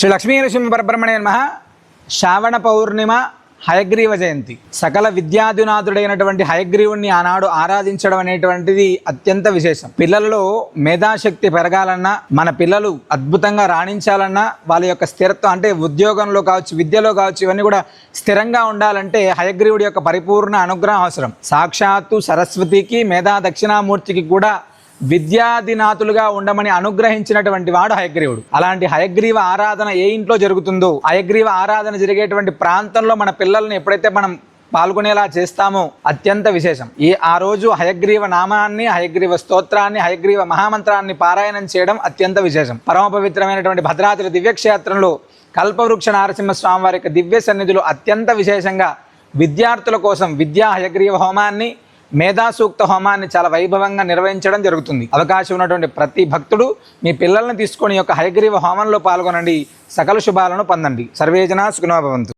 శ్రీ లక్ష్మీ నరసింహ పరబ్రహ్మణే నమ. శ్రావణ పౌర్ణిమ హయగ్రీవ జయంతి. సకల విద్యాధినాథుడైనటువంటి హయగ్రీవుణ్ణి ఆనాడు ఆరాధించడం అనేటువంటిది అత్యంత విశేషం. పిల్లలలో మేధాశక్తి పెరగాలన్నా మన పిల్లలు అద్భుతంగా రాణించాలన్నా వాళ్ళ యొక్క స్థిరత్వం అంటే ఉద్యోగంలో కావచ్చు విద్యలో కావచ్చు ఇవన్నీ కూడా స్థిరంగా ఉండాలంటే హయగ్రీవుడి యొక్క పరిపూర్ణ అనుగ్రహం అవసరం సాక్షాత్తు సరస్వతికి మేధా దక్షిణామూర్తికి కూడా విద్యాధినాథులుగా ఉండమని అనుగ్రహించినటువంటి వాడు హయగ్రీవుడు. అలాంటి హయగ్రీవ ఆరాధన ఏ ఇంట్లో జరుగుతుందో హయగ్రీవ ఆరాధన జరిగేటువంటి ప్రాంతంలో మన పిల్లల్ని ఎప్పుడైతే మనం పాల్గొనేలా చేస్తామో అత్యంత విశేషం. ఈ ఆ రోజు హయగ్రీవ నామాన్ని హయగ్రీవ స్తోత్రాన్ని హయగ్రీవ మహామంత్రాన్ని పారాయణం చేయడం అత్యంత విశేషం. పరమ పవిత్రమైనటువంటి భద్రాద్రి దివ్యక్షేత్రంలో కల్పవృక్ష నారసింహ స్వామి వారి యొక్క దివ్య సన్నిధులు అత్యంత విశేషంగా విద్యార్థుల కోసం విద్యా హయగ్రీవ హోమాన్ని మేధాసూక్త హోమాన్ని చాలా వైభవంగా నిర్వహించడం జరుగుతుంది. అవకాశం ఉన్నటువంటి ప్రతి భక్తుడు మీ పిల్లల్ని తీసుకొని యొక్క హైగ్రీవ హోమంలో పాల్గొనండి. సకల శుభాలను పొందండి. సర్వేజన సుఖనోభవంతు